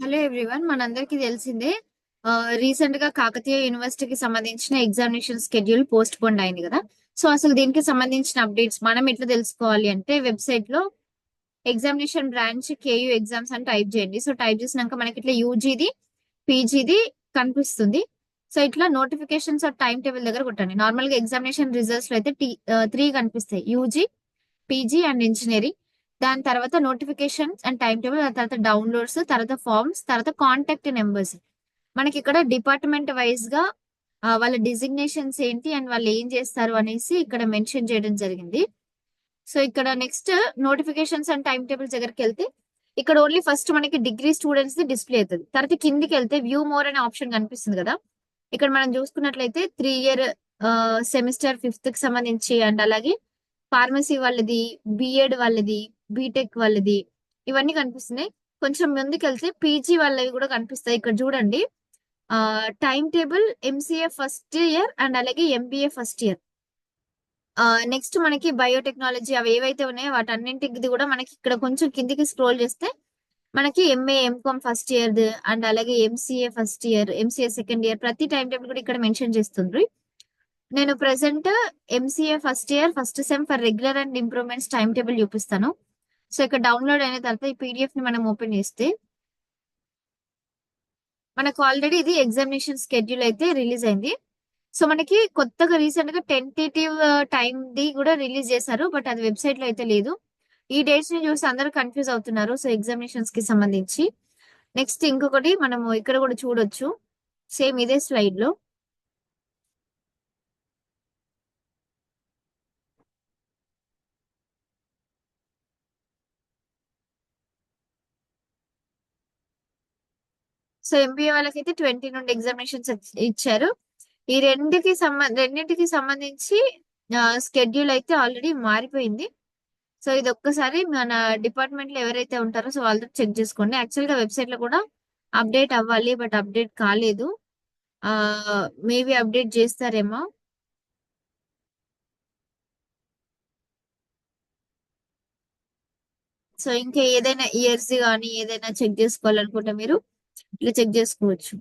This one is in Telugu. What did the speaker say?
హలో ఎవ్రీవన్ మనందరికీ తెలిసిందే రీసెంట్గా కాకతీయ యూనివర్సిటీకి సంబంధించిన ఎగ్జామినేషన్ స్కెడ్యూల్ పోస్ట్ పోన్ అయింది కదా. సో అసలు దీనికి సంబంధించిన అప్డేట్స్ మనం ఎట్లా తెలుసుకోవాలి అంటే వెబ్సైట్లో ఎగ్జామినేషన్ బ్రాంచ్ కేయూ ఎగ్జామ్స్ అని టైప్ చేయండి. సో టైప్ చేసినాక మనకి ఇట్లా యూజీది పీజీది కనిపిస్తుంది. సో ఇట్లా నోటిఫికేషన్స్ ఆర్ టైం టేబుల్ దగ్గర కొట్టండి. నార్మల్గా ఎగ్జామినేషన్ రిజల్ట్స్లో అయితే త్రీ కనిపిస్తాయి. UG PG and engineering. దాని తర్వాత నోటిఫికేషన్స్ అండ్ టైం టేబుల్ దాని తర్వాత డౌన్లోడ్స్ తర్వాత ఫార్మ్స్ తర్వాత కాంటాక్ట్ నెంబర్స్ మనకి ఇక్కడ డిపార్ట్మెంట్ వైజ్గా వాళ్ళ డిజిగ్నేషన్స్ ఏంటి అండ్ వాళ్ళు ఏం చేస్తారు అనేసి ఇక్కడ మెన్షన్ చేయడం జరిగింది. సో ఇక్కడ next notifications and time tables దగ్గరికి వెళ్తే ఇక్కడ ఓన్లీ ఫస్ట్ మనకి డిగ్రీ స్టూడెంట్స్ ది డిస్ప్లే అవుతుంది. తర్వాత కిందికి వెళ్తే వ్యూ మోర్ అనే ఆప్షన్ కనిపిస్తుంది కదా. ఇక్కడ మనం చూసుకున్నట్లయితే త్రీ ఇయర్ సెమిస్టర్ ఫిఫ్త్కి సంబంధించి అండ్ అలాగే ఫార్మసీ వాళ్ళది బిఎడ్ వాళ్ళది బీటెక్ వాళ్ళది. ఇవన్నీ కనిపిస్తున్నాయి. కొంచెం ముందుకెళ్తే పీజీ వాళ్ళవి కూడా కనిపిస్తాయి. ఇక్కడ చూడండి. ఆ time table MCA first year and అలాగే ఎంబీఏ ఫస్ట్ ఇయర్ నెక్స్ట్ మనకి బయోటెక్నాలజీ అవి ఏవైతే ఉన్నాయో వాటన్నింటికి కూడా మనకి ఇక్కడ కొంచెం కిందికి స్క్రోల్ చేస్తే మనకి MA MCom first year and అలాగే MCA first year MCA second year ప్రతి టైం టేబుల్ కూడా ఇక్కడ మెన్షన్ చేస్తుంది నేను present MCA first year first sem for regular and improvements time table చూపిస్తాను. సో ఇక్కడ డౌన్లోడ్ అయిన తర్వాత ఈ పీడిఎఫ్ని మనం ఓపెన్ చేస్తే మనకు ఆల్రెడీ ఇది ఎగ్జామినేషన్ స్కెడ్యూల్ అయితే రిలీజ్ అయింది. సో మనకి కొత్తగా రీసెంట్గా టెంటేటివ్ టైం uh, ది కూడా రిలీజ్ చేశారు బట్ అది వెబ్సైట్లో అయితే లేదు. ఈ డేట్స్ని చూసి అందరూ కన్ఫ్యూజ్ అవుతున్నారు సో ఎగ్జామినేషన్స్కి సంబంధించి. నెక్స్ట్ ఇంకొకటి మనము ఇక్కడ కూడా చూడొచ్చు. సేమ్ ఇదే స్లైడ్లో. సో ఎంబీఏ వాళ్ళకైతే ట్వంటీ నుండి ఎగ్జామినేషన్స్ ఇచ్చారు. ఈ రెండుకి సంబంధ రెండింటికి సంబంధించి స్కెడ్యూల్ అయితే ఆల్రెడీ మారిపోయింది. సో ఇది ఒక్కసారి మన డిపార్ట్మెంట్లో ఎవరైతే ఉంటారో సో వాళ్ళతో చెక్ చేసుకోండి. యాక్చువల్గా వెబ్సైట్లో కూడా అప్డేట్ అవ్వాలి బట్ అప్డేట్ కాలేదు. ఆ మేబీ అప్డేట్ చేస్తారేమో. సో ఇంకా ఏదైనా ఇయర్స్ కానీ ఏదైనా చెక్ చేసుకోవాలనుకుంటే మీరు ఇట్లా చెక్ చేసుకోవచ్చు